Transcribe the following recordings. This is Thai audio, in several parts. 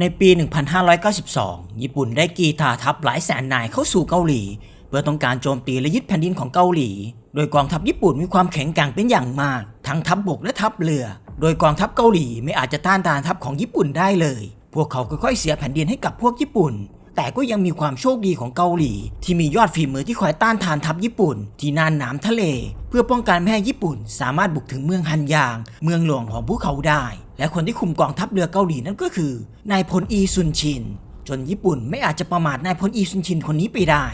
ในปี 1592 ญี่ปุ่นได้กีทาทัพหลายแสนนายเข้าสู่เกาหลี เพื่อต้องการโจมตีและยึดแผ่นดินของเกาหลี โดยกองทัพญี่ปุ่นมีความแข็งแกร่งเป็นอย่างมาก ทั้งทัพบบกและทัพเรือ โดยกองทัพเกาหลีไม่อาจจะต้านทานทัพของญี่ปุ่นได้เลย พวกเขาค่อยๆเสียแผ่นดินให้กับพวกญี่ปุ่น แต่ก็ยังมีความโชคดีของเกาหลี ที่มียอดฝีมือที่คอยต้านทานทัพญี่ปุ่น ที่น่านน้ำทะเล เพื่อป้องกันไม่ให้ญี่ปุ่น สามารถบุกถึงเมืองฮันยาง เมืองหลวงของพวกเขาได้ และคนที่คุมกองทัพเรือเกาหลีนั่นก็คือนายพลอีซุนชิน จนญี่ปุ่นไม่อาจจะประมาทนายพลอีซุนชินคนนี้ไปได้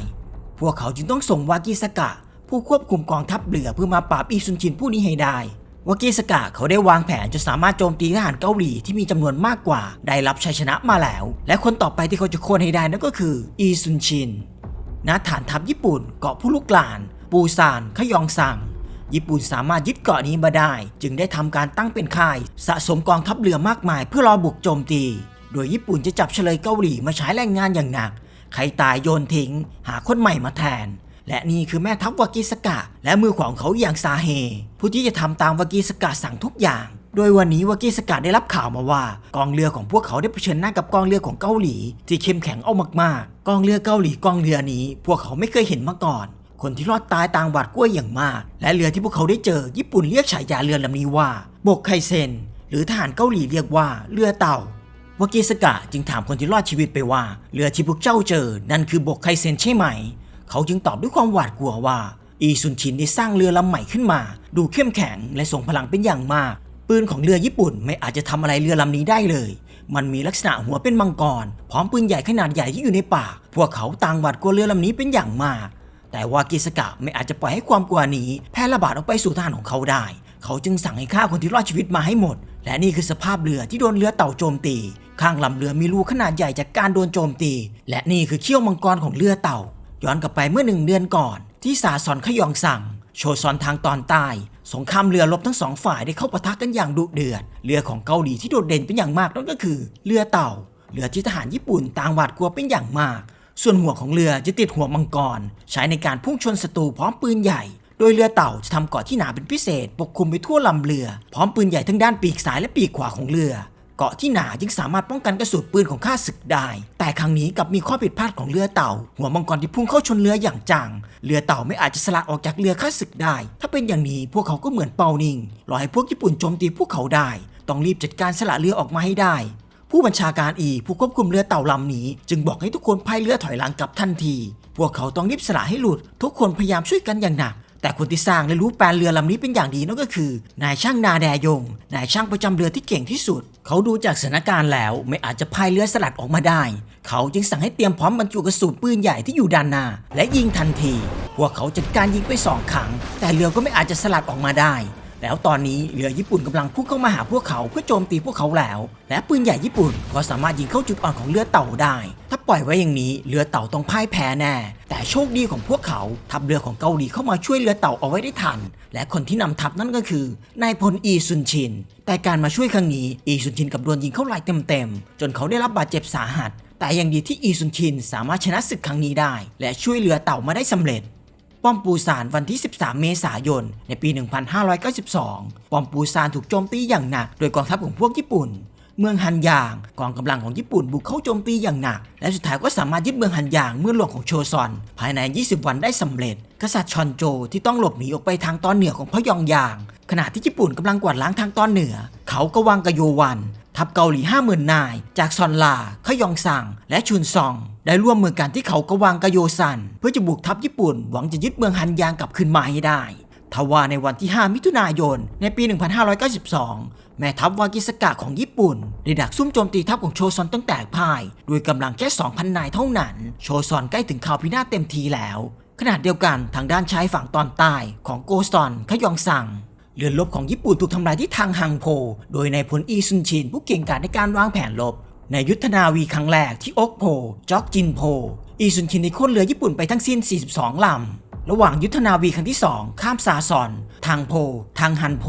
พวกเขาจึงต้องส่งวากิสกะ ผู้ควบคุมกองทัพเรือเพื่อมาปราบอีซุนชินผู้นี้ให้ได้ วากิสกะเขาได้วางแผนจนสามารถโจมตีทหารเกาหลีที่มีจำนวนมากกว่า ได้รับชัยชนะมาแล้ว และคนต่อไปที่เขาจะโค่นให้ได้นั่นก็คือ อีซุนชินณฐานทัพญี่ปุ่นเกาะผู้ลุกลาน ปูซานขยองซังญี่ปุ่นสามารถยึดเกาะนี้มาได้ จึงได้ทำการตั้งเป็นค่าย สะสมกองทัพเรือมากมาย เพื่อรอบุกโจมตี โดยญี่ปุ่นจะจับเฉลยเกาหลีมาใช้แรงงานอย่างหนัก ใครตายโยนทิ้ง หาคนใหม่มาแทน และนี่คือแม่ทัพวากิสกะ และมือขวาของเขาอย่างซาเฮ ผู้ที่จะทำตามวากิสกะสั่งทุกอย่างโดยวันนี้วากิสกะได้รับข่าวมาว่ากองเรือของพวกเขาได้เผชิญหน้ากับกองเรือของเกาหลี ที่เข้มแข็งเอามากๆ กองเรือเกาหลีกองเรือนี้ พวกเขาไม่เคยเห็นมาก่อน คนที่รอดตายต่างหวาดกลัวอย่างมาก และเรือที่พวกเขาได้เจอญี่ปุ่นเรียกฉายาเรือลำนี้ว่าบกไคเซน หรือทหารเกาหลีเรียกว่าเรือเต่าวากิสกะจึงถามคนที่รอดชีวิตไปว่าเรือที่พวกเจ้าเจอ นั่นคือบกไคเซนใช่ไหม เขาจึงตอบด้วยความหวาดกลัวว่า อีซุนชินได้สร้างเรือลำใหม่ขึ้นมา ดูเข้มแข็งและทรงพลังเป็นอย่างมาก ปืนของเรือญี่ปุ่นไม่อาจจะทำอะไรเรือลำนี้ได้เลย มันมีลักษณะหัวเป็นมังกร พร้อมปืนใหญ่ขนาดใหญ่ที่อยู่ในปาก พวกเขาต่างหวาดกลัวเรือลำนี้เป็นอย่างมาก แต่ว่ากิสกะไม่อาจจะปล่อยให้ความกลัวนี้แพร่ระบาดออกไปสู่ทหารของเขาได้ เขาจึงสั่งให้ฆ่าคนที่รอดชีวิตมาให้หมด และนี่คือสภาพเรือที่โดนเรือเต่าโจมตีข้างลำเรือมีรูขนาดใหญ่จากการโดนโจมตี และนี่คือเขี้ยวมังกรของเรือเต่า ย้อนกลับไปเมื่อหนึ่งเดือนก่อน ที่ซาซอนขยองสั่ง โชซอนทางตอนใต้สงครามเรือรบทั้งสองฝ่ายได้เข้าปะทะกันอย่างดุเดือด เรือของเกาหลีที่โดดเด่นเป็นอย่างมากนั่นก็คือ เรือเต่า เรือที่ทหารญี่ปุ่นต่างหวาดกลัวเป็นอย่างมาก ส่วนหัวของเรือจะติดหัวมังกร ใช้ในการพุ่งชนศัตรูพร้อมปืนใหญ่ โดยเรือเต่าจะทำเกาะที่หนาเป็นพิเศษ ปกคลุมไปทั่วลำเรือ พร้อมปืนใหญ่ทั้งด้านปีกซ้ายและปีกขวาของเรือ เกาะที่หนาจึงสามารถป้องกันกระสุนปืนของข้าศึกได้ แต่ครั้งนี้กลับมีข้อผิดพลาดของเรือเต่า หัวมังกรที่พุ่งเข้าชนเรืออย่างจัง เรือเต่าไม่อาจจะสลัดออกจากเรือข้าศึกได้ ถ้าเป็นอย่างนี้พวกเขาก็เหมือนเปานิ่งรอให้พวกญี่ปุ่นโจมตีพวกเขาได้ ต้องรีบจัดการสละเรือออกมาให้ได้ผู้บัญชาการอีผู้ควบคุมเรือเต่าลำนี้ จึงบอกให้ทุกคนพายเรือถอยหลังกลับทันที พวกเขาต้องรีบสละให้หลุด ทุกคนพยายามช่วยกันอย่างหนัก แต่คนที่สร้างและรู้แปลนเรือลำนี้เป็นอย่างดีนั่นก็คือ นายช่างนาแดยง นายช่างประจำเรือที่เก่งที่สุด เขาดูจากสถานการณ์แล้วไม่อาจจะพายเรือสลัดออกมาได้ เขาจึงสั่งให้เตรียมพร้อมบรรจุกระสุนปืนใหญ่ที่อยู่ด้านหน้าและยิงทันที พวกเขาจัดการยิงไปสองครั้งแต่เรือก็ไม่อาจจะสลัดออกมาได้ แล้วตอนนี้เรือญี่ปุ่นกำลังพุ่งเข้ามาหาพวกเขาเพื่อโจมตีพวกเขาแล้ว และปืนใหญ่ญี่ปุ่นก็สามารถยิงเข้าจุดอ่อนของเรือเต่าได้ ถ้าปล่อยไว้อย่างนี้เรือเต่าต้องพ่ายแพ้แน่ แต่โชคดีของพวกเขาทัพเรือของเกาหลีเข้ามาช่วยเรือเต่าเอาไว้ได้ทัน และคนที่นำทัพนั่นก็คือนายพลอีซุนชิน แต่การมาช่วยครั้งนี้อีซุนชินกับโดนยิงเข้าไหล่เต็มๆจนเขาได้รับบาดเจ็บสาหัส แต่ยังดีที่อีซุนชินสามารถชนะศึกครั้งนี้ได้ และช่วยเรือเต่ามาได้สำเร็จ ป้อมปูซานวันที่ 13 เมษายน ในปี 1592 ป้อมปูซานถูกโจมตีอย่างหนัก โดยกองทัพของพวกญี่ปุ่น เมืองฮันยาง กองกำลังของญี่ปุ่นบุกเข้าโจมตีอย่างหนัก และสุดท้ายก็สามารถยึดเมืองฮันยางเมืองหลวงของโชซอน ภายใน 20 วันได้สำเร็จ กษัตริย์ชอนโจที่ต้องหลบหนีออกไปทางตอนเหนือของพะยองยาง ขณะที่ญี่ปุ่นกำลังกวาดล้างทางตอนเหนือ เขาก็วางกะโยวัน ทัพเกาหลี 50,000 นาย จากซอนลาขยองซัง และชุนซอง ได้ร่วมมือกันที่เขากะวางกะโยซัน เพื่อจะบุกทัพญี่ปุ่น หวังจะยึดเมืองฮันยางกลับคืนมาให้ได้ทว่าในวันที่ 5 มิถุนายน ในปี 1592 แม่ทัพวากิสกะของญี่ปุ่น ได้ดักซุ่มโจมตีทัพของโชซอนตั้งแต่พ่าย ด้วยกำลังแค่ 2,000 นายเท่านั้น โชซอนใกล้ถึงข่าวพินาศเต็มทีแล้ว ขณะเดียวกันทางด้านชายฝั่งตอนใต้ของโกซอนขยองซัง เรือรบของญี่ปุ่นถูกทำลายที่ทางฮังโพ โดยนายพลอีซุนชินผู้เก่งกาจในการวางแผนรบ ในยุทธนาวีครั้งแรกที่อกโพจอกจินโพ อีซุนชินได้โค่นเรือญี่ปุ่นไปทั้งสิ้น 42 ลำ ระหว่างยุทธนาวีครั้งที่ 2 ข้ามซาซอน ทางโพ ทางฮันโพ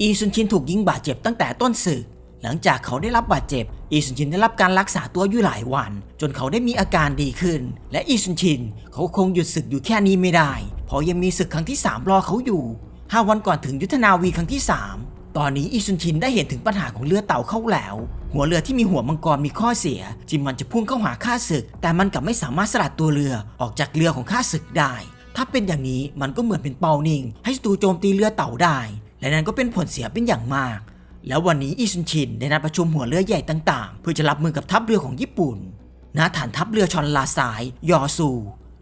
อีซุนชินถูกยิงบาดเจ็บตั้งแต่ต้นศึก หลังจากเขาได้รับบาดเจ็บ อีซุนชินได้รับการรักษาตัวอยู่หลายวัน จนเขาได้มีอาการดีขึ้น และอีซุนชินเขาคงหยุดศึกอยู่แค่นี้ไม่ได้ เพราะยังมีศึกครั้งที่3รอเขาอยู่ 5 วันก่อนถึงยุทธนาวีครั้งที่ 3 ตอนนี้อีซุนชินได้เห็นถึงปัญหาของเรือเต่าเข้าแล้ว หัวเรือที่มีหัวมังกรมีข้อเสียที่มันจะพุ่งเข้าหาข้าศึก แต่มันกลับไม่สามารถสลัดตัวเรือออกจากเรือของข้าศึกได้ ถ้าเป็นอย่างนี้มันก็เหมือนเป็นเปานิ่ง ให้ศัตรูโจมตีเรือเต่าได้ และนั่นก็เป็นผลเสียเป็นอย่างมาก แล้ววันนี้อีซุนชินได้นัดประชุมหัวเรือใหญ่ต่าง ๆ เพื่อจะรับมือกับทัพเรือของญี่ปุ่นณฐานทัพเรือชอนลาสาย ยอซู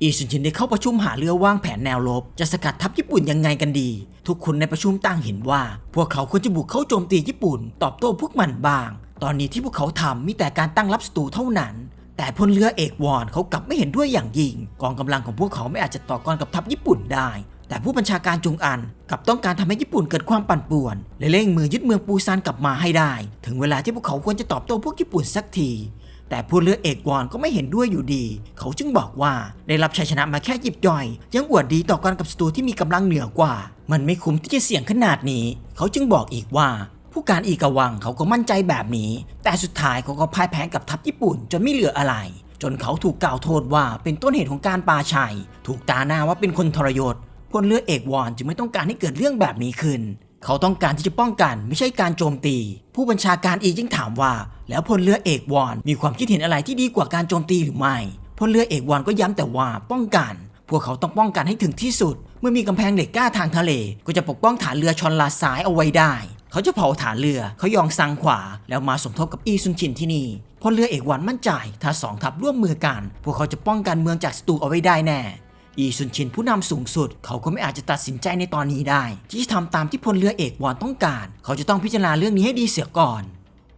อีซุนชินได้เข้าประชุมหาเรือวางแผนแนวรบจะสกัดทัพญี่ปุ่นยังไงกันดี ทุกคนในประชุมต่างเห็นว่า พวกเขาควรจะบุกเข้าโจมตีญี่ปุ่น ตอบโต้พวกมันบ้าง ตอนนี้ที่พวกเขาทำมีแต่การตั้งรับศัตรูเท่านั้น แต่พลเรือเอกวอนเขากลับไม่เห็นด้วยอย่างยิ่ง กองกำลังของพวกเขาไม่อาจจะต่อกรกับทัพญี่ปุ่นได้ แต่ผู้บัญชาการจงอันกลับต้องการทำให้ญี่ปุ่นเกิดความปั่นป่วนและเร่งมือยึดเมืองปูซานกลับมาให้ได้ ถึงเวลาที่พวกเขาควรจะตอบโต้พวกญี่ปุ่นสักที แต่พลเรือเอกวอนก็ไม่เห็นด้วยอยู่ดี เขาจึงบอกว่าได้รับชัยชนะมาแค่ยิบย่อย ยังอวดดีต่อการกับศัตรูที่มีกำลังเหนือกว่า มันไม่คุ้มที่จะเสี่ยงขนาดนี้ เขาจึงบอกอีกว่าผู้การอีกวังเขาก็มั่นใจแบบนี้ แต่สุดท้ายเขาก็พ่ายแพ้กับทัพญี่ปุ่นจนไม่เหลืออะไร จนเขาถูกกล่าวโทษว่าเป็นต้นเหตุของการปาชัย ถูกตาหน้าว่าเป็นคนทรยศพลเรือเอกวอนจึงไม่ต้องการให้เกิดเรื่องแบบนี้ขึ้น เขาต้องการที่จะป้องกันไม่ใช่การโจมตี ผู้บัญชาการอีจึงถามว่า แล้วพลเรือเอกวอนมีความคิดเห็นอะไรที่ดีกว่าการโจมตีหรือไม่พลเรือเอกวอนก็ย้ำแต่ว่าป้องกัน พวกเขาต้องป้องกันให้ถึงที่สุด เมื่อมีกำแพงเหล็กก้าทางทะเล ก็จะปกป้องฐานเรือชอนลาซ้ายเอาไว้ได้ เขาจะเผาฐานเรือเขายองซังขวา แล้วมาสมทบกับอีซุนชินที่นี่พลเรือเอกวอนมั่นใจ ถ้าสองทัพร่วมมือกัน พวกเขาจะป้องกันเมืองจากศัตรูเอาไว้ได้แน่ อีซุนชินผู้นำสูงสุด เขาก็ไม่อาจจะตัดสินใจในตอนนี้ได้ ที่จะทำตามที่พลเรือเอกวอนต้องการ เขาจะต้องพิจารณาเรื่องนี้ให้ดีเสียก่อน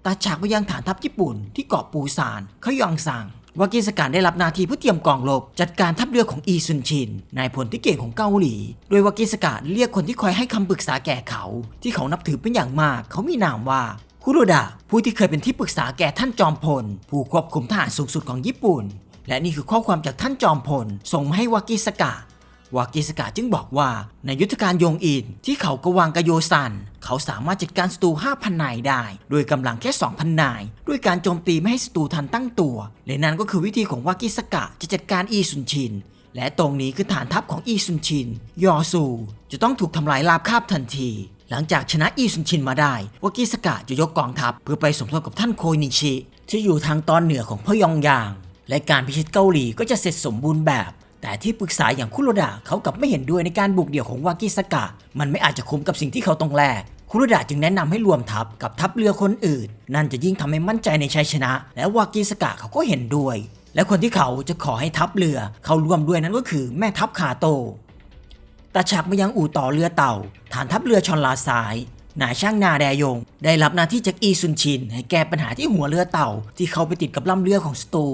ตัดฉากไปยังฐานทัพญี่ปุ่นที่เกาะปูซานเขายองซังวากิสการได้รับหนาทีเพื่อเตรียมกองรบจัดการทัพเรือของอีซุนชินนายพลที่เก่งของเกาหลี โดยวากิสการเรียกคนที่คอยให้คำปรึกษาแก่เขา ที่เขานับถือเป็นอย่างมาก เขามีนามว่าคุโรดะผู้ที่เคยเป็นที่ปรึกษาแก่ท่านจอมพล ผู้ควบคุมทหารสูงสุดของญี่ปุ่น และนี่คือข้อความจากท่านจอมพล ส่งมาให้วากิสกะวากิสกะจึงบอกว่าในยุทธการยงอินที่เขากวางกโยซัน เขาสามารถจัดการศัตรู5,000นายได้โดยกำลังแค่ 2,000 นาย ด้วยการโจมตีไม่ให้ศัตรูทันตั้งตัว และนั่นก็คือวิธีของวากิสกะจะจัดการอีซุนชิน และตรงนี้คือฐานทัพของอีซุนชิน ยอซู จะต้องถูกทำลายราบคาบทันที หลังจากชนะอีซุนชินมาได้วากิสกะจะยกกองทัพเพื่อไปสมทบกับท่านโคนิชิที่อยู่ทางตอนเหนือของพยองยาง และการพิชิตเกาหลีก็จะเสร็จสมบูรณ์แบบ แต่ที่ปรึกษาอย่างคุโรดะเขากลับไม่เห็นด้วยในการบุกเดี่ยวของวากิสกะ มันไม่อาจจะคุ้มกับสิ่งที่เขาต้องแลกคุโรดะจึงแนะนำให้รวมทัพกับทัพเรือคนอื่น นั่นจะยิ่งทำให้มั่นใจในชัยชนะ และวากิสกะเขาก็เห็นด้วย และคนที่เขาจะขอให้ทัพเรือเขาร่วมด้วยนั้นก็คือแม่ทัพคาโตตัดฉากมายังอู่ต่อเรือเต่า ฐานทัพเรือชอนลาซ้าย นายช่างนาแดยง ได้รับหน้าที่จากอีซุนชิน ให้แก้ปัญหาที่หัวเรือเต่า ที่เขาไปติดกับลำเรือของสตู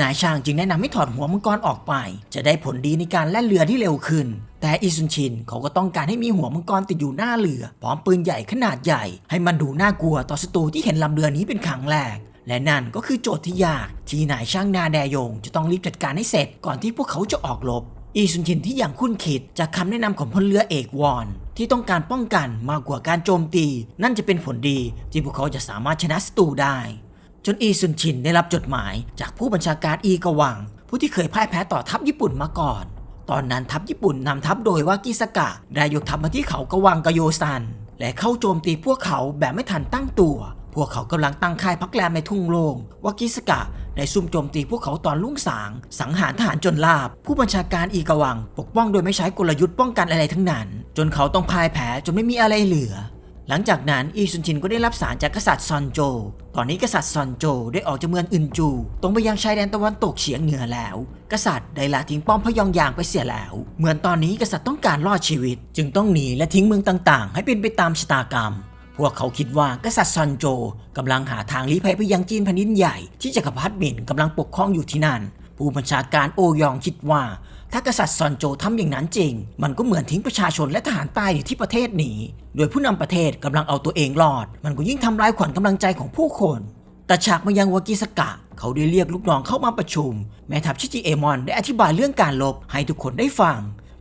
นายช่างจึงแนะนำให้ถอดหัวมังกรออกไป จะได้ผลดีในการแล่นเรือที่เร็วขึ้น แต่อีซุนชินเขาก็ต้องการให้มีหัวมังกรติดอยู่หน้าเรือพร้อมปืนใหญ่ขนาดใหญ่ ให้มันดูน่ากลัวต่อศัตรูที่เห็นลำเรือนี้เป็นครั้งแรกและนั่นก็คือโจทย์ที่ยาก ที่นายช่างนาแดยง จะต้องรีบจัดการให้เสร็จก่อนที่พวกเขาจะออกรบ อีซุนชินที่อย่างคุ้นคิดจากคำแนะนำของพลเรือเอกวอน ที่ต้องการป้องกันมากกว่าการโจมตี นั่นจะเป็นผลดีที่พวกเขาจะสามารถชนะศัตรูได้ จนอีซุนชินได้รับจดหมายจากผู้บัญชาการอีกวัง ผู้ที่เคยพ่ายแพ้ต่อทัพญี่ปุ่นมาก่อน ตอนนั้นทัพญี่ปุ่นนำทัพโดยวากิสกะได้ยกทัพมาที่เขากวังกโยซัน และเข้าโจมตีพวกเขาแบบไม่ทันตั้งตัว พวกเขากำลังตั้งค่ายพักแรมในทุ่งโล่งวากิสกะได้ซุ่มโจมตีพวกเขาตอนลุ่งสาง สังหารทหารจนลาบ ผู้บัญชาการอีกวัง ปกป้องโดยไม่ใช้กลยุทธ์ป้องกันอะไรทั้งนั้น จนเขาต้องพ่ายแพ้จนไม่มีอะไรเหลือ หลังจากนั้นอีซุนชินก็ได้รับสารจากกษัตริย์ซอนโจ ตอนนี้กษัตริย์ซอนโจได้ออกจากเมืองอึนจูตรงไปยังชายแดนตะวันตกเฉียงเหนือแล้ว กษัตริย์ได้ละทิ้งป้อมพยองยางไปเสียแล้ว เหมือนตอนนี้กษัตริย์ต้องการรอดชีวิต จึงต้องหนีและทิ้งเมืองต่าง ๆ ให้เป็นไปตามชะตากรรม พวกเขาคิดว่ากษัตริย์ซอนโจกำลังหาทางลี้ภัยไปยังจีนแผ่นดินใหญ่ที่จักรพรรดิหมินกำลังปกครองอยู่ที่นั่น ผู้บัญชาการโอยองคิดว่า ถ้ากษัตริย์ซอนโจทำอย่างนั้นจริง มันก็เหมือนทิ้งประชาชนและทหารใต้อยู่ที่ประเทศนี้ โดยผู้นำประเทศกำลังเอาตัวเองรอด มันก็ยิ่งทำลายขวัญกำลังใจของผู้คนแต่ฉากมายังวากิสกะ เขาได้เรียกลูกน้องเข้ามาประชุม แม่ทัพชิจิเอมอนได้อธิบายเรื่องการลบให้ทุกคนได้ฟัง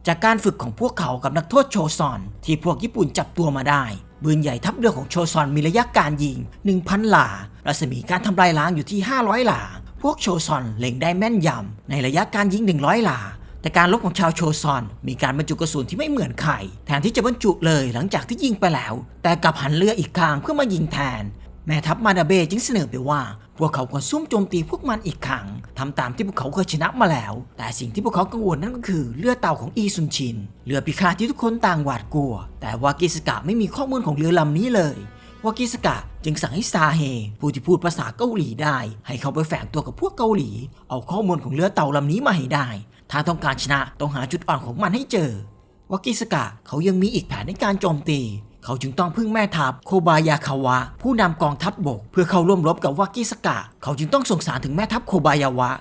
จากการฝึกของพวกเขากับนักโทษโชซอน ที่พวกญี่ปุ่นจับตัวมาได้ ปืนใหญ่ทัพเรือของโชซอนมีระยะการยิง 1,000 หลา รัศมีการทำลายล้างอยู่ที่ 500 หลา พวกโชซอนเล็งได้แม่นยำในระยะการยิง 100 หลา แต่การลบของชาวโชซอน มีการบรรจุกระสุนที่ไม่เหมือนใครแทนที่จะบรรจุเลยหลังจากที่ยิงไปแล้ว แต่กลับหันเรืออีกข้างเพื่อมายิงแทน แม่ทัพมาดาเบจึงเสนอไปว่า พวกเขาควรซุ่มโจมตีพวกมันอีกครั้งทำตามที่พวกเขาเคยชนะมาแล้ว แต่สิ่งที่พวกเขากังวลนั่นก็คือเรือเต่าของอีซุนชินเรือพิฆาตที่ทุกคนต่างหวาดกลัว แต่วากิสกะไม่มีข้อมูลของเรือลำนี้เลยวากิสกะจึงสั่งให้ซาเฮผู้ที่พูดภาษาเกาหลีได้ ให้เขาไปแฝงตัวกับพวกเกาหลี เอาข้อมูลของเรือเต่าลำนี้มาให้ได้ ถ้าต้องการชนะต้องหาจุดอ่อนของมันให้เจอวากิสกะเขายังมีอีกแผนในการโจมตี เขาจึงต้องพึ่งแม่ทัพโคบายาคาวะ ผู้นำกองทัพบบก เพื่อเข้าร่วมรบกับวากิสกะ เขาจึงต้องส่งสารถึงแม่ทัพโคบายาวะ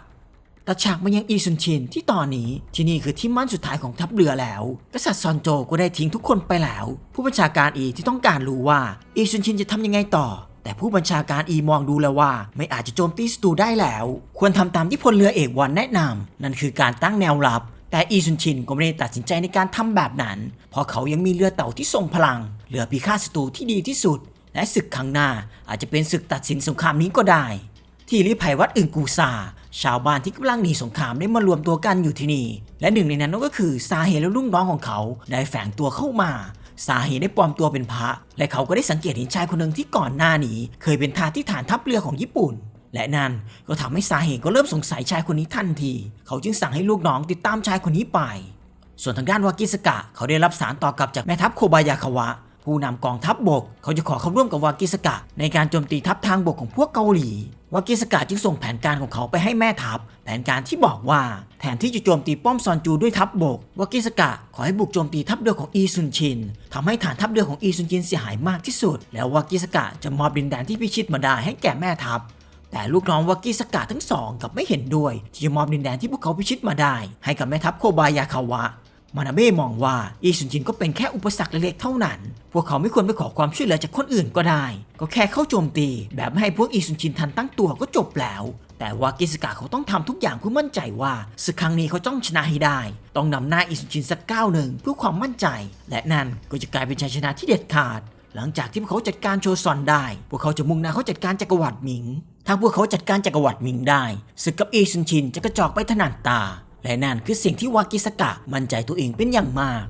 ตัดฉากมายังอีซุนชินที่ตอนนี้ที่นี่คือที่มั่นสุดท้ายของทัพเรือแล้ว กษัตริย์ซอนโจก็ได้ทิ้งทุกคนไปแล้ว ผู้บัญชาการอีที่ต้องการรู้ว่าอีซุนชินจะทำยังไงต่อ แต่ผู้บัญชาการอีมองดูแล้วว่า ไม่อาจจะโจมตีศัตรูได้แล้ว ควรทำตามที่พลเรือเอกวันแนะนำนั่นคือการตั้งแนวรับ แต่อีซุนชินก็ไม่ได้ตัดสินใจในการทำแบบนั้น เพราะเขายังมีเรือเต่าที่ทรงพลัง เรือพิฆาตศัตรูที่ดีที่สุด และศึกครั้งหน้าอาจจะเป็นศึกตัดสินสงครามนี้ก็ได้ ที่ริภัยวัดอึ่งกูซาชาวบ้านที่กำลังหนีสงครามได้มารวมตัวกันอยู่ที่นี่ และหนึ่งในนั้นก็คือสาเหตุและลูกน้องของเขาได้แฝงตัวเข้ามาสาเหตุได้ปลอมตัวเป็นพระ และเขาก็ได้สังเกตเห็นชายคนหนึ่งที่ก่อนหน้านี้ เคยเป็นทาสที่ฐานทัพเรือของญี่ปุ่น และนั่นก็ทำให้สาเหตุก็เริ่มสงสัยชายคนนี้ทันที เขาจึงสั่งให้ลูกน้องติดตามชายคนนี้ไป ส่วนทางด้านวากิสกะ เขาได้รับสารต่อกลับจากแม่ทัพโคบายาคาวะ ผู้นำกองทัพบบก เขาจะขอเข้าร่วมกับวากิสกะ ในการโจมตีทัพทางบกของพวกเกาหลี วากิสกะจึงส่งแผนการของเขาไปให้แม่ทัพ แผนการที่บอกว่า แทนที่จะโจมตีป้อมซอนจูด้วยทัพบบก วากิสกะขอให้บุกโจมตีทัพเรือของอีซุนชินทำให้ฐานทัพเรือของอีซุนชินเสียหายมากที่สุด แล้ววากิสกะจะมอบดินแดนที่พิชิตมาได้ให้แก่แม่ทัพแต่ลูกน้องวากิสกะทั้งสองกับไม่เห็นด้วย ที่จะมอบดินแดนที่พวกเขาพิชิตมาได้ ให้กับแม่ทัพโคบายาคาวะ มานาเบมองว่าอีซุนจินก็เป็นแค่อุปสรรคเล็กๆเท่านั้น พวกเขาไม่ควรไปขอความช่วยเหลือจากคนอื่นก็ได้ ก็แค่เข้าโจมตี แบบไม่ให้พวกอีซุนจินทันตั้งตัวก็จบแล้ว แต่ว่ากิสกะเขาต้องทำทุกอย่างเพื่อมั่นใจว่าศึกครั้งนี้เขาต้องชนะให้ได้ ต้องนำหน้าอีซุนจินสักก้าวหนึ่งเพื่อความมั่นใจ และนั่นก็จะกลายเป็นชัยชนะที่เด็ดขาด หลังจากที่พวกเขาจัดการโชซอนได้ พวกเขาจะมุ่งหน้าเขาจัดการจักรวรรดิหมิงถ้าพวกเขาจัดการจักรวรรดิหมิงได้ศึกกับอีซุนชินจะกระจอกไปถนัดตา และนั่นคือสิ่งที่วากิสกะมั่นใจตัวเองเป็นอย่างมาก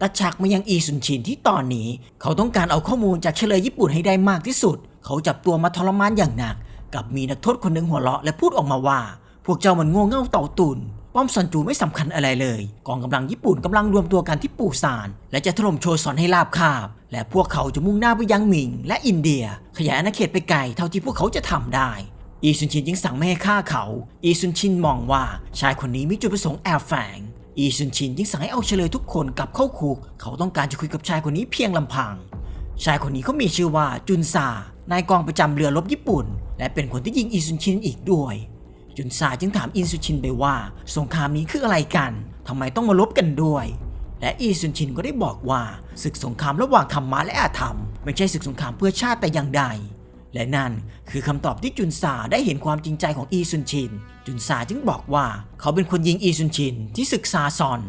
ตัดฉากมายังอีซุนชินที่ตอนนี้ เขาต้องการเอาข้อมูลจากเฉลยญี่ปุ่นให้ได้มากที่สุด เขาจับตัวมาทรมานอย่างหนัก กับมีนักโทษคนหนึ่งหัวเราะและพูดออกมาว่า พวกเจ้ามันโง่เง่าเต่าตุนป้อมซอนจูไม่สำคัญอะไรเลย กองกำลังญี่ปุ่นกำลังรวมตัวกันที่ปูซาน และจะถล่มโชซอนให้ราบคาบ และพวกเขาจะมุ่งหน้าไปยังหมิง และอินเดีย ขยายอาณาเขตไปไกลเท่าที่พวกเขาจะทำได้ อีซุนชินจึงสั่งไม่ให้ฆ่าเขา อีซุนชินมองว่าชายคนนี้มีจุดประสงค์แอบแฝง อีซุนชินจึงสั่งให้เอาเฉลยทุกคนกลับเข้าคุก เขาต้องการจะคุยกับชายคนนี้เพียงลำพัง ชายคนนี้เขามีชื่อว่าจุนซานายกองประจำเรือรบญี่ปุ่น และเป็นคนที่ยิงอีซุนชินอีกด้วย จุนซาจึงถามอิซุนชินไปว่า สงครามนี้คืออะไรกันทำไมต้องมาลบกันด้วยและอีซุนชินก็ได้บอกว่าศึกสงครามระหว่างธรรมะและอาธรรม ไม่ใช่ศึกสงครามเพื่อชาติแต่อย่างใด และนั่นคือคำตอบที่จุนซาได้เห็นความจริงใจของอีซุนชิน จุนซาจึงบอกว่าเขาเป็นคนยิงอีซุนชินที่ศึกษาซอน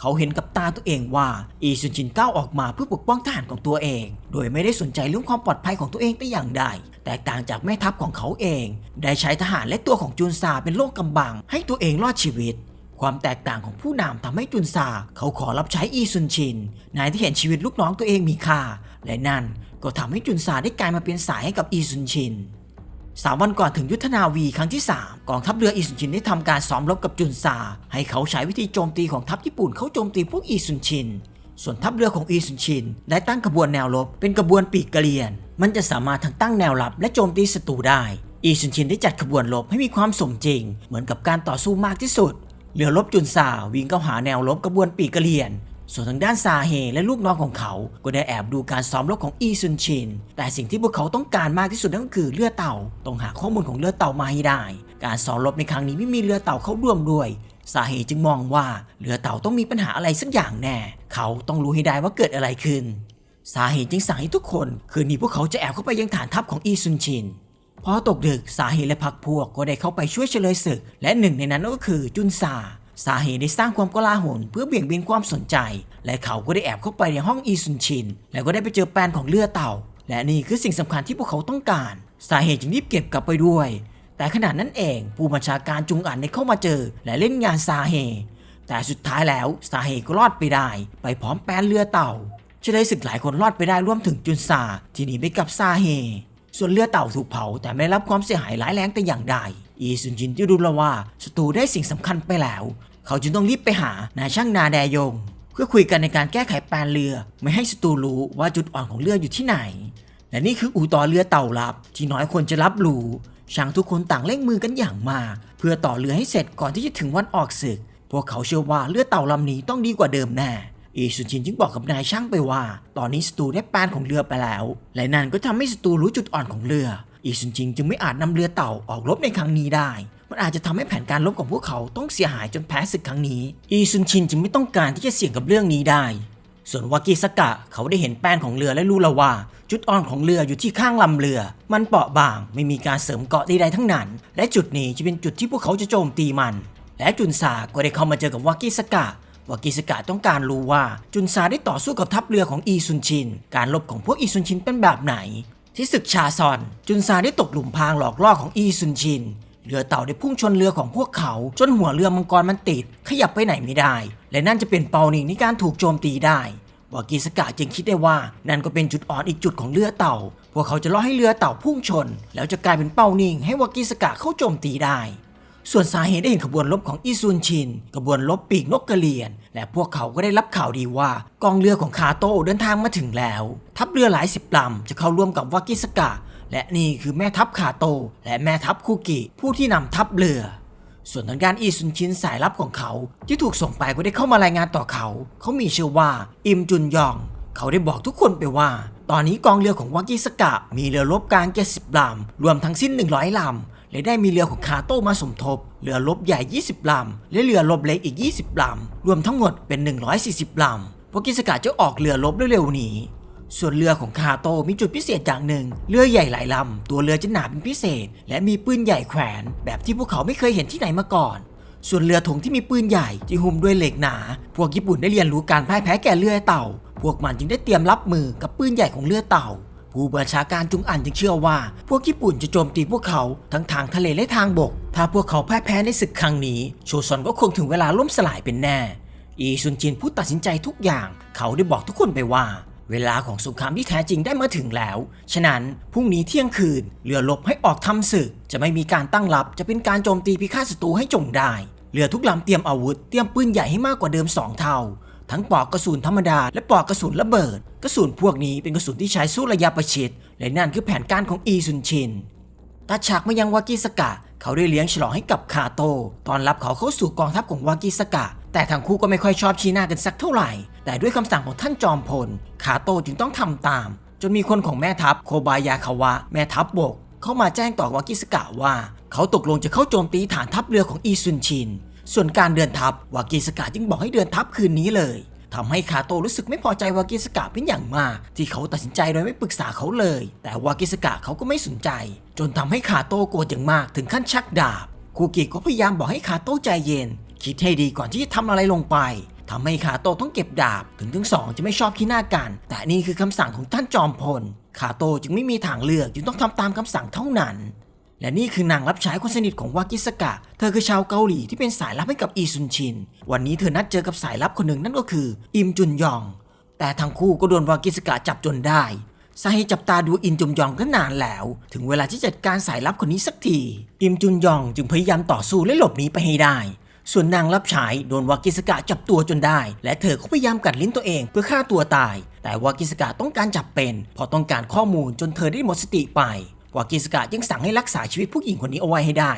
เขาเห็นกับตาตัวเองว่าอีซุนชินก้าวออกมาเพื่อปกป้องทหารของตัวเอง โดยไม่ได้สนใจเรื่องความปลอดภัยของตัวเองแต่อย่างใด แตกต่างจากแม่ทัพของเขาเอง ได้ใช้ทหารและตัวของจุนซาเป็นโล่กำบัง ให้ตัวเองรอดชีวิตความแตกต่างของผู้นำทำให้จุนซาเขาขอรับใช้อีซุนชินนายที่เห็นชีวิตลูกน้องตัวเองมีค่า และนั่น ก็ทำให้จุนซาได้กลายมาเป็นสายให้กับอีซุนชินสามวันก่อนถึงยุทธนาวีครั้งที่ 3 กองทัพเรืออีซุนชินได้ทำการซ้อมรบกับจุนซา ให้เขาใช้วิธีโจมตีของทัพญี่ปุ่นเข้าโจมตีพวกอีซุนชิน ส่วนทัพเรือของอีซุนชินได้ตั้งขบวนแนวรบเป็นขบวนปีกกระเรียน มันจะสามารถทั้งตั้งแนวรับและโจมตีศัตรูได้ อีซุนชินได้จัดขบวนรบให้มีความสมจริง เหมือนกับการต่อสู้มากที่สุด เรือรบจุนซาวิ่งเข้าหาแนวรบกระบวนปีกกระเรียน ส่วนทางด้านซาเฮและลูกน้องของเขา ก็ได้แอบดูการซ้อมรบของอีซุนชิน แต่สิ่งที่พวกเขาต้องการมากที่สุดนั่นก็คือเรือเต่า ต้องหาข้อมูลของเรือเต่ามาให้ได้ การซ้อมรบในครั้งนี้ไม่มีเรือเต่าเข้าร่วมด้วยสาเหตุจึงมองว่าเรือเต่าต้องมีปัญหาอะไรสักอย่างแน่ เขาต้องรู้ให้ได้ว่าเกิดอะไรขึ้นสาเหตุจึงสั่งให้ทุกคน คืนนี้พวกเขาจะแอบเข้าไปยังฐานทัพของอีซุนชินพอตกดึกสาเหตุและพักพวกก็ได้เข้าไปช่วยเฉลยศึก และหนึ่งในนั้นก็คือจุนซา สาเหตุได้สร้างความกลาหลเพื่อเบี่ยงเบนความสนใจ และเขาก็ได้แอบเข้าไปในห้องอีซุนชิน แล้วก็ได้ไปเจอแปลนของเรือเต่า และนี่คือสิ่งสำคัญที่พวกเขาต้องการสาเหตุจึงรีบเก็บกลับไปด้วย แต่ขณะนั้นเองผู้บัญชาการจุงอันได้เข้ามาเจอ และเล่นงานซาเฮแต่สุดท้ายแล้วซาเฮก็รอดไปได้ ไปพร้อมแปลนเรือเต่าเฉลยศึกหลายคนรอดไปได้รวมถึงจุนซาที่หนีไปกับซาเฮส่วนเรือเต่าถูกเผาแต่ไม่ได้รับความเสียหายร้ายแรงแต่อย่างใด อีซุนจินที่รู้แล้วว่าศัตรูได้สิ่งสำคัญไปแล้ว เขาจึงต้องรีบไปหานายช่างนาแดยง เพื่อคุยกันในการแก้ไขแปลนเรือ ไม่ให้ศัตรูรู้ว่าจุดอ่อนของเรืออยู่ที่ไหน และนี่คืออู่ต่อเรือเต่าลับ ที่น้อยคนจะรับรู้ช่างทุกคนต่างเร่งมือกันอย่างมากเพื่อต่อเรือให้เสร็จก่อนที่จะถึงวันออกศึก พวกเขาเชื่อว่าเรือเต่าลำนี้ต้องดีกว่าเดิมแน่อีซุนชินจึงบอกกับนายช่างไปว่า ตอนนี้ศัตรูได้แปลนของเรือไปแล้ว และนั่นก็ทำให้ศัตรูรู้จุดอ่อนของเรือ อีซุนชินจึงไม่อาจนำเรือเต่าออกรบในครั้งนี้ได้ มันอาจจะทำให้แผนการรบของพวกเขาต้องเสียหายจนแพ้ศึกครั้งนี้ อีซุนชินจึงไม่ต้องการที่จะเสี่ยงกับเรื่องนี้ได้ ส่วนวากิสกะเขาได้เห็นแป้นของเรือและรู้แล้วว่า จุดอ่อนของเรืออยู่ที่ข้างลำเรือ มันเปราะบางไม่มีการเสริมเกาะใดๆทั้งนั้น และจุดนี้จะเป็นจุดที่พวกเขาจะโจมตีมัน และจุนซาก็ได้เข้ามาเจอกับวากิสกะวากิสกะต้องการรู้ว่าจุนซาได้ต่อสู้กับทัพเรือของอีซุนชิน การลบของพวกอีซุนชินเป็นแบบไหน ที่ศึกชาซอน จุนซาได้ตกหลุมพรางหลอกล่อของอีซุนชิน เรือเต่าได้พุ่งชนเรือของพวกเขา จนหัวเรือมังกรมันติด ขยับไปไหนไม่ได้ และนั่นจะเป็นเปาหนิงในการถูกโจมตีได้วากิสกะจึงคิดได้ว่านั่นก็เป็นจุดอ่อนอีกจุดของเรือเต่า พวกเขาจะล่อให้เรือเต่าพุ่งชน แล้วจะกลายเป็นเป้านิ่งให้วากิสกะเข้าโจมตีได้ ส่วนสาเหตุได้เห็นขบวนรบของอิซุนชินขบวนรบปีกนกกระเรียน และพวกเขาก็ได้รับข่าวดีว่ากองเรือของคาโตเดินทางมาถึงแล้ว ทัพเรือหลายสิบลำจะเข้าร่วมกับวากิสกะ และนี่คือแม่ทัพคาโตและแม่ทัพคุกิ ผู้ที่นำทัพเรือ ส่วนทางด้านอีซุนชินสายลับของเขาที่ถูกส่งไปก็ได้เข้ามารายงานต่อเขา เขามีชื่อว่าอิมจุนยอง เขาได้บอกทุกคนไปว่า ตอนนี้กองเรือของวากิสกะมีเรือรบกลาง70ลำรวมทั้งสิ้น 100ลำ และได้มีเรือของคาโต้มาสมทบ เรือรบใหญ่ 20 ลำ และเรือรบเล็กอีก 20 ลำ รวมทั้งหมดเป็น 140 ลำวากิสกะจะออกเรือรบเร็วๆนี้ส่วนเรือของคาโตมีจุดพิเศษอย่างหนึ่ง เรือใหญ่หลายลำ ตัวเรือจะหนาเป็นพิเศษ และมีปืนใหญ่แขวน แบบที่พวกเขาไม่เคยเห็นที่ไหนมาก่อน ส่วนเรือธงที่มีปืนใหญ่ที่หุ้มด้วยเหล็กหนา พวกญี่ปุ่นได้เรียนรู้การพ่ายแพ้แก่เรือเต่า พวกมันจึงได้เตรียมรับมือกับปืนใหญ่ของเรือเต่า ผู้บัญชาการจุงอันจึงเชื่อว่า พวกญี่ปุ่นจะโจมตีพวกเขาทั้งทางทะเลและทางบก ถ้าพวกเขาพ่ายแพ้ในศึกครั้งนี้ โชซอนก็คงถึงเวลาล่มสลายเป็นแน่ อีซุนจินผู้ตัดสินใจทุกอย่าง เขาได้บอกทุกคนไปว่า เวลาของสงครามที่แท้จริงได้มาถึงแล้ว ฉะนั้นพรุ่งนี้เที่ยงคืนเรือรบให้ออกทำศึก จะไม่มีการตั้งรับจะเป็นการโจมตีพิฆาตศัตรูให้จงได้เรือทุกลำเตรียมอาวุธ เตรียมปืนใหญ่ให้มากกว่าเดิม2เท่า ทั้งปอกกระสุนธรรมดา และปอกกระสุนระเบิด กระสุนพวกนี้เป็นกระสุนที่ใช้สู้ระยะประชิดและนั่นคือแผนการของอีซุนชินตัดฉากมายังวากิสกะ เขาได้เลี้ยงฉลองให้กับคาโต ตอนรับเขาเข้าสู่กองทัพของวากิสกะ แต่ทั้งคู่ก็ไม่ค่อยชอบชี้หน้ากันสักเท่าไหร่ แต่ด้วยคำสั่งของท่านจอมพลคาโตจึงต้องทำตาม จนมีคนของแม่ทัพโคบายาคาวะ แม่ทัพบบก เข้ามาแจ้งต่อวากิสกะว่า เขาตกลงจะเข้าโจมตีฐานทัพเรือของอีซุนชิน ส่วนการเดินทัพวากิสกะจึงบอกให้เดินทัพคืนนี้เลยทำให้คาโตรู้สึกไม่พอใจวากิสกะเป็นอย่างมาก ที่เขาตัดสินใจโดยไม่ปรึกษาเขาเลย แต่วากิสกะเขาก็ไม่สนใจ จนทำให้คาโตโกรธอย่างมากถึงขั้นชักดาบ คูกิก็พยายามบอกให้คาโตใจเย็น คิดให้ดีก่อนที่จะทำอะไรลงไปทำให้คาโตต้องเก็บดาบ ถึงทั้งสองจะไม่ชอบขี้หน้ากัน แต่นี่คือคำสั่งของท่านจอมพลคาโตจึงไม่มีทางเลือกจึงต้องทำตามคำสั่งเท่านั้น และนี่คือนางรับใช้คนสนิทของวากิสกะ เธอคือชาวเกาหลีที่เป็นสายลับให้กับอีซุนชิน วันนี้เธอนัดเจอกับสายลับคนหนึ่งนั่นก็คือ อิมจุนยอง แต่ทั้งคู่ก็โดนวากิสกะจับจนได้สาเหตุจับตาดูอิมจุนยองก็นานแล้ว ถึงเวลาที่จัดการสายลับคนนี้สักที อิมจุนยองจึงพยายามต่อสู้และหลบหนีไปให้ได้ ส่วนนางรับใช้โดนวากิสกะจับตัวจนได้ และเธอก็พยายามกัดลิ้นตัวเองเพื่อฆ่าตัวตาย แต่วากิสกะต้องการจับเป็นเพราะต้องการข้อมูลจนเธอได้หมดสติไป กวากิสกะยังสั่งให้รักษาชีวิตผู้หญิงคนนี้เอาไว้ให้ได้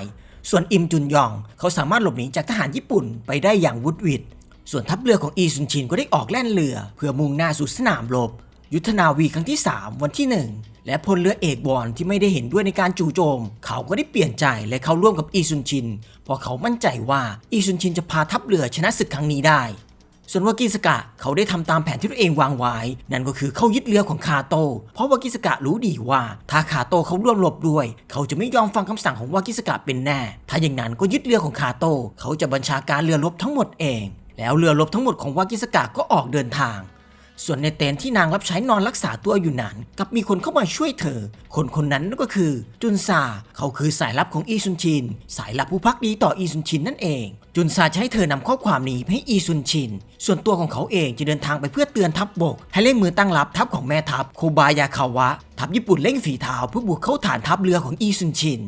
ส่วนอิมจุนยองเขาสามารถหลบหนีจากทหารญี่ปุ่นไปได้อย่างวุดวิดส่วนทัพเรือของอีซุนชินก็ได้ออกแล่นเรือ เพื่อมุ่งหน้าสู่สนามรบยุทธนาวีครั้งที่ 3 วันที่ 1 และพลเรือเอกบอลที่ไม่ได้เห็นด้วยในการจู่โจม เขาก็ได้เปลี่ยนใจและเข้าร่วมกับอีซุนชินเพราะเขามั่นใจว่าอีซุนชินจะพาทัพเรือชนะศึกครั้งนี้ได้ ส่วนวากิสกะเขาได้ทำตามแผนที่ตัวเองวางไว้ นั่นก็คือเข้ายึดเรือของคาโต เพราะวากิสกะรู้ดีว่า ถ้าคาโตเขาร่วมรบด้วย เขาจะไม่ยอมฟังคำสั่งของวากิสกะเป็นแน่ ถ้าอย่างนั้นก็ยึดเรือของคาโต เขาจะบัญชาการเรือรบทั้งหมดเอง แล้วเรือรบทั้งหมดของวากิสกะก็ออกเดินทาง ส่วนในเต็นที่นางรับใช้นอนรักษาตัวอยู่นั้นกับมีคนเข้ามาช่วยเธอ คนคนนั้นก็คือ จุนซาเขาคือสายลับของอีซุนชิน สายลับผู้พักดีต่ออีซุนชินนั่นเอง จุนซาจะให้เธอนำข้อความนี้ไปให้อีซุนชิน ส่วนตัวของเขาเองจะเดินทางไปเพื่อเตือนทัพบบก ให้เร่งมือตั้งรับทัพของแม่ทัพโคบายาคาวะ ทัพญี่ปุ่นเร่งฝีเท้าเพื่อบุกเข้าฐานทัพเรือของอีซุนชิน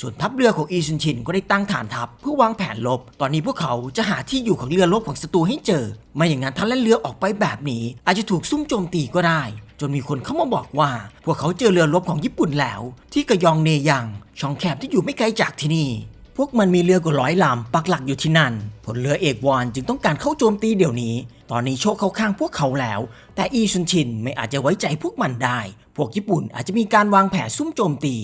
ส่วนทัพเรือของอีซุนชินก็ได้ตั้งฐานทัพเพื่อวางแผนลบ ตอนนี้พวกเขาจะหาที่อยู่ของเรือรบของศัตรูให้เจอ ไม่อย่างนั้นถ้าแล่นเรือออกไปแบบนี้ อาจจะถูกซุ่มโจมตีก็ได้ จนมีคนเข้ามาบอกว่า พวกเขาเจอเรือรบของญี่ปุ่นแล้ว ที่กระยองเนยังช่องแคบที่อยู่ไม่ไกลจากที่นี่ พวกมันมีเรือกว่าร้อยลำปักหลักอยู่ที่นั่น ผลเรือเอกวอนจึงต้องการเข้าโจมตีเดี๋ยวนี้ ตอนนี้โชคเข้าข้างพวกเขาแล้ว แต่อีซุนชินไม่อาจจะไว้ใจพวกมันได้ พวกญี่ปุ่นอาจจะมีการวางแผนซุ่มโจมตี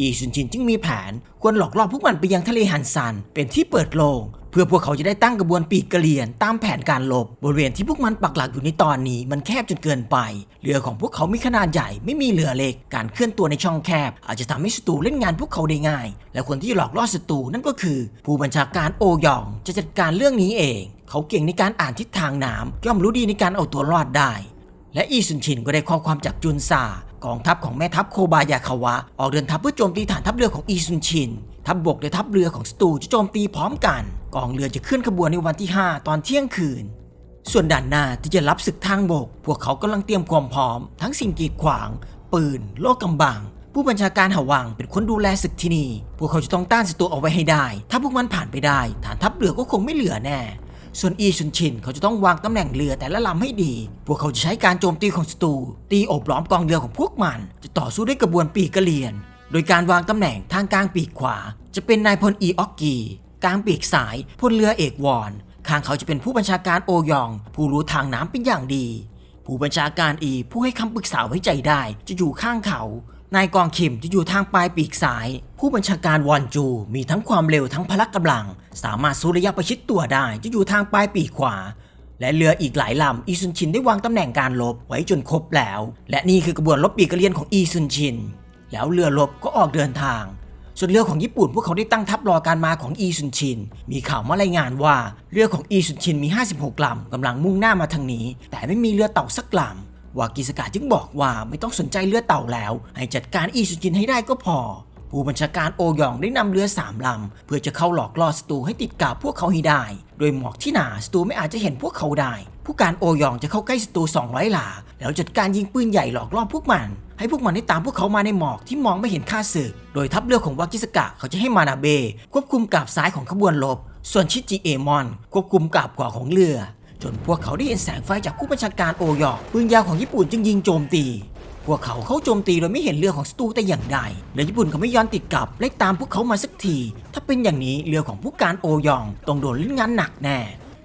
อีซุนชินจึงมีแผน ควรหลอกล่อพวกมันไปยังทะเลฮันซัน เป็นที่เปิดโลงเพื่อพวกเขาจะได้ตั้งกระบวนปีกกระเรียนตามแผนการลบบริเวณที่พวกมันปักหลักอยู่ในตอนนี้มันแคบจนเกินไป เรือของพวกเขามีขนาดใหญ่ไม่มีเรือเล็ก การเคลื่อนตัวในช่องแคบ อาจจะทำให้ศัตรูเล่นงานพวกเขาได้ง่าย และคนที่หลอกล่อศัตรูนั่นก็คือ ผู้บัญชาการโอยองจะจัดการเรื่องนี้เอง เขาเก่งในการอ่านทิศทางน้ำย่อมรู้ดีในการเอาตัวรอดได้ และอีซุนชินก็ได้ข้อความจากจุนซา กองทัพของแม่ทัพโคบายาคาวะ ออกเดินทัพเพื่อโจมตีฐานทัพเรือของอีซุนชิน ทัพบบกและทัพเรือของสตูจะโจมตีพร้อมกัน กองเรือจะเคลื่อนขบวนในวันที่ 5 ตอนเที่ยงคืน ส่วนด่านหน้าที่จะรับศึกทางบก พวกเขากำลังเตรียมความพร้อม ทั้งสิ่งกีดขวาง ปืน โลกกำบังผู้บัญชาการหาวังเป็นคนดูแลศึกที่นี่ พวกเขาจะต้องต้านศัตรูเอาไว้ให้ได้ ถ้าพวกมันผ่านไปได้ ฐานทัพเรือก็คงไม่เหลือแน่ ส่วนอีชุนชินเขาจะต้องวางตำแหน่งเรือแต่ละลำให้ดี พวกเขาจะใช้การโจมตีของศัตรูตีโอบล้อมกองเรือของพวกมัน จะต่อสู้ด้วยกระบวนปีกกระเรียน โดยการวางตำแหน่งทางกลางปีกขวา จะเป็นนายพลอีออกกีกลางปีกซ้ายพลเรือเอกวอนข้างเขาจะเป็นผู้บัญชาการโอยอง ผู้รู้ทางน้ำเป็นอย่างดี ผู้บัญชาการอีผู้ให้คำปรึกษาไว้ใจได้ จะอยู่ข้างเขา นายกองคิมจะอยู่ทางปลายปีกซ้าย ผู้บัญชาการวอนจูมีทั้งความเร็วทั้งพละกำลัง สามารถสู้ระยะประชิดตัวได้จะอยู่ทางปลายปีกขวา และเรืออีกหลายลำอีซุนชินได้วางตำแหน่งการลบไว้จนครบแล้ว และนี่คือกระบวนรบปีกกระเรียนของอีซุนชิน แล้วเรือรบก็ออกเดินทางส่วนเรือของญี่ปุ่นพวกเขาได้ตั้งทัพรอการมาของอีซุนชิน มีข่าวมารายงานว่าเรือของอีซุนชินมี 56ลำกำลังมุ่งหน้ามาทางนี้ แต่ไม่มีเรือเต่าสักลำ วากิสกะจึงบอกว่าไม่ต้องสนใจเรือเต่าแล้ว ให้จัดการอีซุนชินให้ได้ก็พอ ผู้บัญชาการโอยองได้นำเรือสามลำ เพื่อจะเข้าหลอกล่อศัตรูให้ติดกับพวกเขาให้ได้ โดยหมอกที่หนาศัตรูไม่อาจจะเห็นพวกเขาได้ ผู้การโอยองจะเข้าใกล้ศัตรู200หลา แล้วจัดการยิงปืนใหญ่หลอกล่อพวกมัน ให้พวกมันได้ตามพวกเขามาในหมอกที่มองไม่เห็นค่าศึก โดยทัพเรือของวากิสกะเขาจะให้มานาเบควบคุมกาบซ้ายของขบวนรบส่วนชิจิเอมอน ควบคุมกาบขวาของเรือ จนพวกเขาได้เห็นแสงไฟจากผู้บัญชาการโอยองปืนยาวของญี่ปุ่นจึงยิงโจมตี พวกเขาเข้าโจมตีโดยไม่เห็นเรือของศัตรูแต่อย่างใดเรือญี่ปุ่นเขาไม่ย้อนติดกลับไล่ตามพวกเขามาสักที ถ้าเป็นอย่างนี้เรือของผู้การโอยองต้องโดนเล่นงานหนักแน่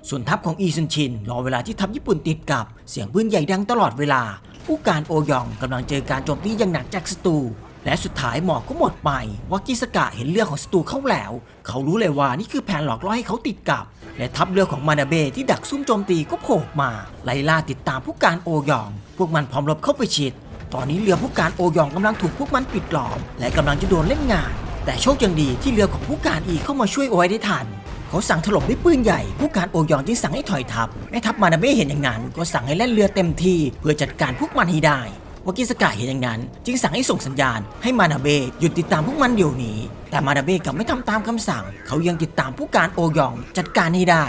ส่วนทัพของอีซุนชินรอเวลาที่ทัพญี่ปุ่นติดกับเสียงปืนใหญ่ดังตลอดเวลา ผู้การโอยองกำลังเจอการโจมตีอย่างหนักจากศัตรู และสุดท้ายหมอกก็หมดไปวากิสกะเห็นเรือของศัตรูเข้าแล้ว เขารู้เลยว่านี่คือแผนหลอกล่อให้เขาติดกับ และทัพเรือของมานาเบที่ดักซุ่มโจมตีก็โผล่มา ไล่ล่าติดตามผู้การโอยอง พวกมันพร้อมรบเข้าไปชิด ตอนนี้เรือผู้การโอยองกำลังถูกพวกมันปิดล้อม และกำลังจะโดนเล่นงาน แต่โชคยังดีที่เรือของผู้การอีเข้ามาช่วยเอไว้ได้ทันเขาสั่งถล่มด้วยปืนใหญ่ ผู้การโอยองจึงสั่งให้ถอยทัพแม่ทัพมานาเบเห็นอย่างนั้น ก็สั่งให้เล่นเรือเต็มที่เพื่อจัดการพวกมันให้ได้ วากิสกะเห็นอย่างนั้น จึงสั่งให้ส่งสัญญาณให้มานาเบหยุดติดตามพวกมันเดี๋ยวนี้ แต่มานาเบกลับไม่ทำตามคำสั่ง เขายังติดตามผู้การโอยองจัดการให้ได้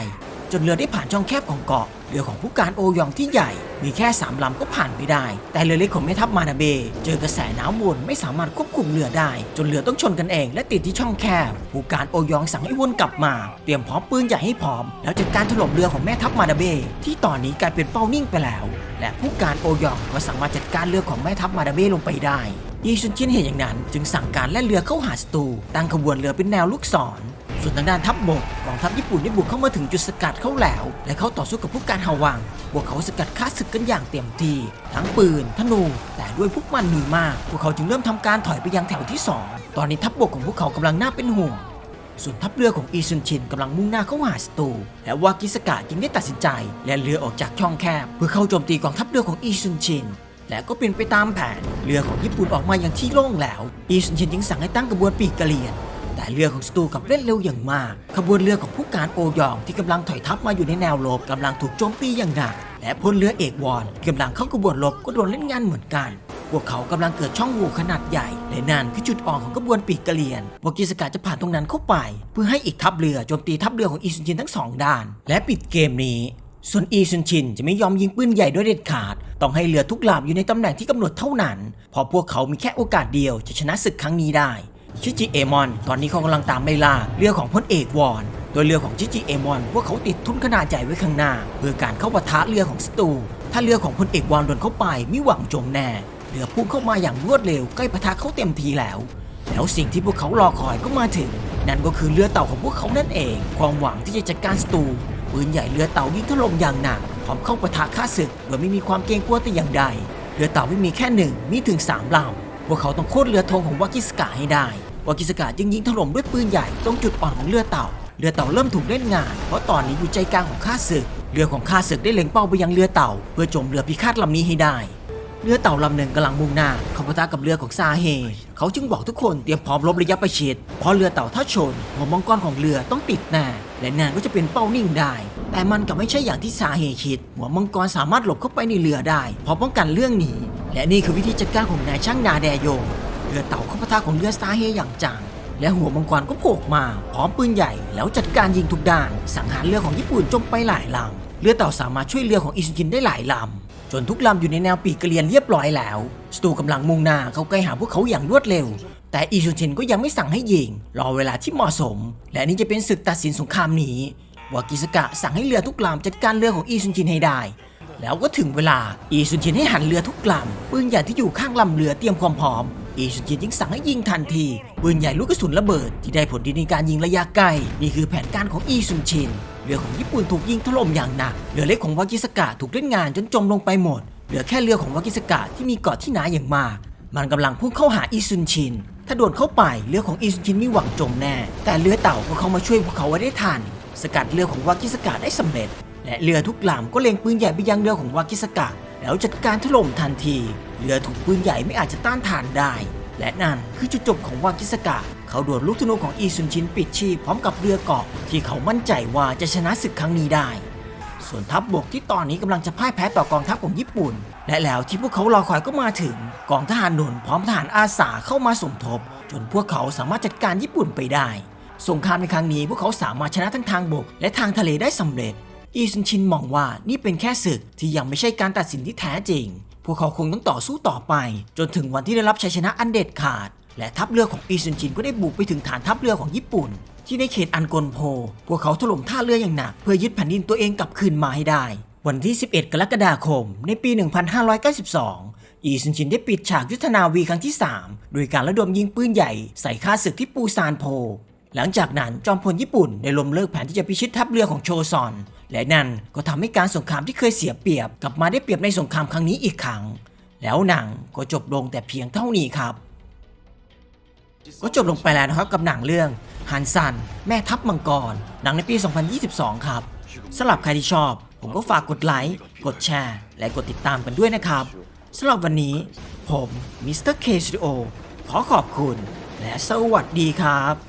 จนเรือได้ผ่านช่องแคบของเกาะ เรือของผู้การโอยองที่ใหญ่ มีแค่สามลำก็ผ่านไปได้ แต่เรือเล็กของแม่ทัพมานาเบ เจอกระแสน้ำวนไม่สามารถควบคุมเรือได้ จนเรือต้องชนกันเอง และติดที่ช่องแคบ ผู้การโอยองสั่งให้วนกลับมา เตรียมพร้อมปืนใหญ่ให้พร้อม แล้วจัดการถล่มเรือของแม่ทัพมานาเบ ที่ตอนนี้กลายเป็นเป้านิ่งไปแล้ว และผู้การโอยองก็สามารถจัดการเรือของแม่ทัพมานาเบลงไปได้ยีซุนจินเห็นอย่างนั้น จึงสั่งการแล่นเรือเข้าหาศัตรูตั้งขบวนเรือเป็นแนวลูกศร ส่วนทางด้านทัพบบกกองทัพญี่ปุ่นได้บุกเข้ามาถึงจุดสกัดเขาแล้ว และเขาต่อสู้กับผู้การฮาวัง พวกเขาสกัดฆ่าศึกกันอย่างเต็มที่ทั้งปืนธนู แต่ด้วยพวกมันมีมาก พวกเขาจึงเริ่มทำการถอยไปยังแถวที่สองตอนนี้ทัพบบกของพวกเขากำลังน่าเป็นห่วงส่วนทัพเรือของอีซุนชินกำลังมุ่งหน้าเข้าหาศัตรูและวากิสกะจึงได้ตัดสินใจแล่นเรือออกจากช่องแคบ เพื่อเข้าโจมตีกองทัพเรือของอีซุนชิน และก็เป็นไปตามแผน เรือของญี่ปุ่นออกมาอย่างที่โล่งแล้ว อีซุนชินจึงสั่งให้ตั้งกระบวนปีกกระเรียน แต่เรือของสตูกับเล่นเร็วอย่างมาก ขบวนเรือของผู้การโอยองที่กำลังถอยทัพมาอยู่ในแนวรบกำลังถูกโจมตีอย่างหนัก และพลเรือเอกวอนกำลังเข้ากระบวนรบก็โดนเล่นงานเหมือนกันพวกเขากำลังเกิดช่องโหว่ขนาดใหญ่ และนั่นคือจุดอ่อนของกระบวนปีกกระเรียนวากิสกะจะผ่านตรงนั้นเข้าไป เพื่อให้อีกทัพเรือโจมตีทัพเรือของอีซุนจินทั้งสองด้าน และปิดเกมนี้ ส่วนอีซุนชินจะไม่ยอมยิงปืนใหญ่ด้วยเด็ดขาด ต้องให้เรือทุกลำอยู่ในตำแหน่งที่กำหนดเท่านั้นเพราะพวกเขามีแค่โอกาสเดียวจะชนะศึกครั้งนี้ได้ ชิจิเอมอน ตอนนี้เขากำลังตามไล่ล่าเรือของพลเอกวอน โดยเรือของชิจิเอมอนพวกเขาติดทุนขนาดใหญ่ไว้ข้างหน้า เพื่อการเข้าปะทะเรือของสตู ถ้าเรือของพลเอกวอนโดนเข้าไปมิหวังจมแน่ เรือพุ่งเข้ามาอย่างรวดเร็วใกล้ปะทะเขาเต็มทีแล้ว แล้วสิ่งที่พวกเขารอคอยก็มาถึง นั่นก็คือเรือเต่าของพวกเขานั่นเอง ความหวังที่จะจัดการสตูปืนใหญ่เรือเต่ายิงถล่มอย่างหนักพร้อมเข้าปะทะฆ่าศึกโดยไม่มีความเกรงกลัวแต่อย่างใดเรือเต่าไม่มีแค่หนึ่งมีถึงสามลำพวกเขาต้องโค่นเรือธงของวากิสกะให้ได้ วากิสกะจึงยิงถล่มด้วยปืนใหญ่ตรงจุดอ่อนของเรือเต่า เรือเต่าเริ่มถูกเล่นงาน เพราะตอนนี้อยู่ใจกลางของข้าศึก เรือของข้าศึกได้เล็งเป้าไปยังเรือเต่า เพื่อโจมเรือพิฆาตลำนี้ให้ได้ เรือเต่าลำหนึ่งกำลังมุ่งหน้าเข้าปะทะกับเรือของซาเฮ เขาจึงบอกทุกคนเตรียมพร้อมรบระยะประชิดเพราะเรือเต่าถ้าชนหัวมังกรของเรือต้องติดแน่และนานก็จะเป็นเป้านิ่งได้ แต่มันกลับไม่ใช่อย่างที่ซาเฮคิด หัวมังกรสามารถหลบเข้าไปในเรือได้เพราะป้องกันเรื่องนี้ และนี่คือวิธีจัดการของนายช่างนาแดโยง เรือเต่าเข้าปะทะของเรือซาร์เฮอย่างจัง และหัวมังกรก็โผล่มา พร้อมปืนใหญ่แล้วจัดการยิงทุกด้าน สังหารเรือของญี่ปุ่นจมไปหลายลำเรือเต่าสามารถช่วยเรือของอิซุจินได้หลายลำจนทุกลำอยู่ในแนวปีกเกรียนเรียบร้อยแล้วสตูกำลังมุ่งหน้าเข้าใกล้หาพวกเขาอย่างรวดเร็ว แต่อิซุจินก็ยังไม่สั่งให้ยิง รอเวลาที่เหมาะสม และนี่จะเป็นศึกตัดสินสงครามนี้วากิสกะสั่งให้เรือทุกลำจัดการเรือของอิซุจินให้ได้ แล้วก็ถึงเวลา อีซุนจินให้หันเรือทุกลำปืนใหญ่ที่อยู่ข้างลำเรือเตรียมความพร้อม อีซุนจินจึงสั่งให้ยิงทันที ปืนใหญ่ลูกกระสุนระเบิดที่ได้ผลดีในการยิงระยะไกล นี่คือแผนการของอีซุนชิน เรือของญี่ปุ่นถูกยิงถล่มอย่างหนัก เรือเล็กของวากิสกะถูกเล่นงานจนจมลงไปหมด เหลือแค่เรือของวากิสกะที่มีเกาะที่หนาอย่างมาก มันกำลังพุ่งเข้าหาอีซุนชิน ถ้าโดนเข้าไปเรือของอีซุนชินมีหวังจมแน่ แต่เรือเต่าก็เข้ามาช่วยพวกเขาไว้ได้ทัน สกัดเรือของวากิสกะได้สำเร็จ และเรือทุกลำก็เล็งปืนใหญ่ไปยังเรือของวากิสกะ แล้วจัดการถล่มทันที เรือถูกปืนใหญ่ไม่อาจจะต้านทานได้ และนั่นคือจุดจบของวากิสกะ เขาโดนลูกธนูของอีซุนชินปิดชีพพร้อมกับเรือเกาะที่เขามั่นใจว่าจะชนะศึกครั้งนี้ได้ ส่วนทัพบบกที่ตอนนี้กำลังจะพ่ายแพ้ต่อกองทัพของญี่ปุ่น และแล้วที่พวกเขารอคอยก็มาถึง กองทหารหนุนพร้อมทหารอาสาเข้ามาสมทบ จนพวกเขาสามารถจัดการญี่ปุ่นไปได้ สงครามในครั้งนี้พวกเขาสามารถชนะทั้งทางบกและทางทะเลได้สำเร็จ อีซุนชินมองว่านี่เป็นแค่ศึกที่ยังไม่ใช่การตัดสินที่แท้จริง พวกเขาคงต้องต่อสู้ต่อไป จนถึงวันที่ได้รับชัยชนะอันเด็ดขาด และทัพเรือของอีซุนชินก็ได้บุกไปถึงฐานทัพเรือของญี่ปุ่น ที่ในเขตอันกนโพ พวกเขาถล่มท่าเรืออย่างหนักเพื่อยึดแผ่นดินตัวเองกลับคืนมาให้ได้ วันที่ 11 กรกฎาคม ในปี 1592 อีซุนชินได้ปิดฉากยุทธนาวีครั้งที่ 3 โดยการระดมยิงปืนใหญ่ใส่ค่าศึกที่ปูซานโพ หลังจากนั้นจอมพลญี่ปุ่นได้ล้มเลิกแผนที่จะพิชิตทัพเรือของโชซอน และนั่นก็ทำให้การสงครามที่เคยเสียเปรียบ กลับมาได้เปรียบในสงครามครั้งนี้อีกครั้ง แล้วหนังก็จบลงแต่เพียงเท่านี้ครับ ก็จบลงไปแล้วนะครับกับหนังเรื่องฮันซัน แม่ทัพมังกร หนังในปี 2022 ครับสำหรับใครที่ชอบ ผมก็ฝากกดไลค์กดแชร์ และกดติดตามกันด้วยนะครับสำหรับวันนี้ ผมมิสเตอร์เคชิโอขอขอบคุณ และสวัสดีครับ